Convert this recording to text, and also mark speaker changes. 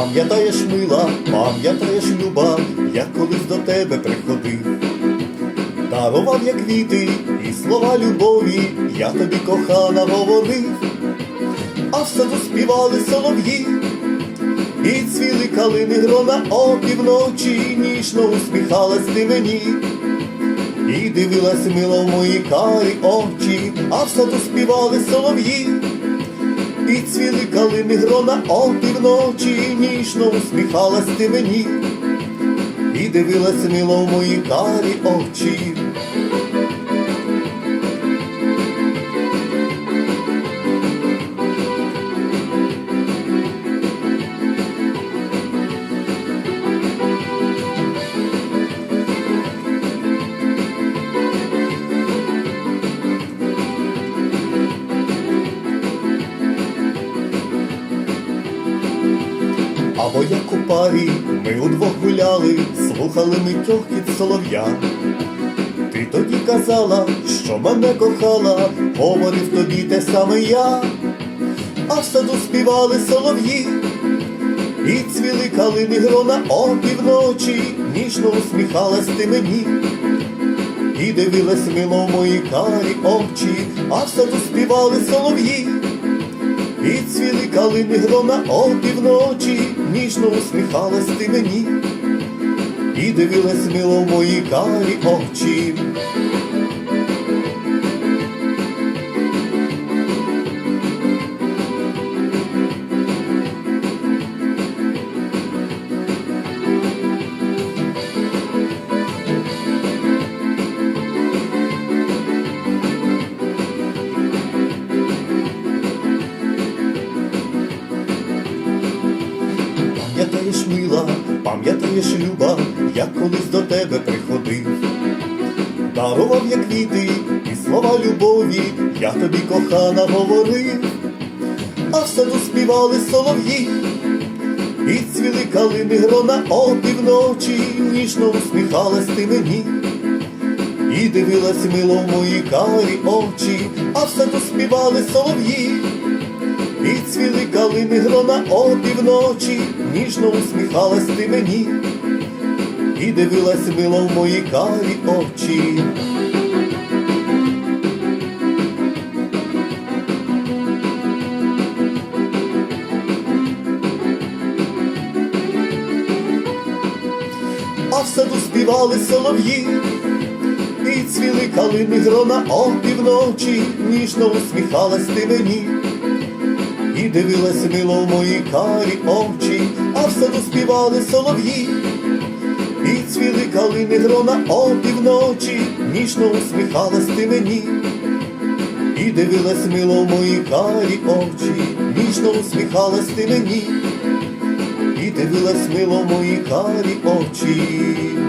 Speaker 1: Пам'ятаєш, мила, пам'ятаєш, люба, як колись до тебе приходив. Дарував я квіти і слова любові, я тобі кохана говорив, а в саду співали солов'ї, і цвіли калини грона опівночі, ніжно усміхалась ти мені, і дивилась мила в мої карі очі, а в саду співали солов'ї. І цвіли калини грона опівночі, ніжно усміхалась ти мені, і дивилась мило в мої карі очі. Або як у парі ми удвох гуляли, слухали ми тьохкіт солов'я. Ти тоді казала, що мене кохала, говорив тобі те саме я, а в саду співали солов'ї, і цвіли калини грона опівночі, ніжно усміхалась ти мені, і дивилась мило в мої карі очі, а в саду співали солов'ї. І цвіли калини грона опівночі, ніжно усміхалась ти мені, і дивилась мило в мої карі очі. Мила, пам'ятаєш, люба, як колись до тебе приходив. Дарував я квіти і слова любові, я тобі кохана говорив, а в саду співали солов'ї, і цвіли калини грона опівночі, ніжно усміхалась ти мені, і дивилась мило в мої карі очі, а в саду співали солов'ї. І цвіли калини грона опівночі, ніжно усміхалась ти мені, і дивилась мило в мої карі очі. А в саду співали солов'ї, і цвіли калини грона опівночі, ніжно усміхалась ти мені. І дивилась мило в мої карі очі, а в саду співали солов'ї, і цвіли калини грона опівночі, ніжно усміхалась ти мені, і дивилась мило в мої карі очі, ніжно усміхалась ти мені, і дивилась мило в мої карі очі.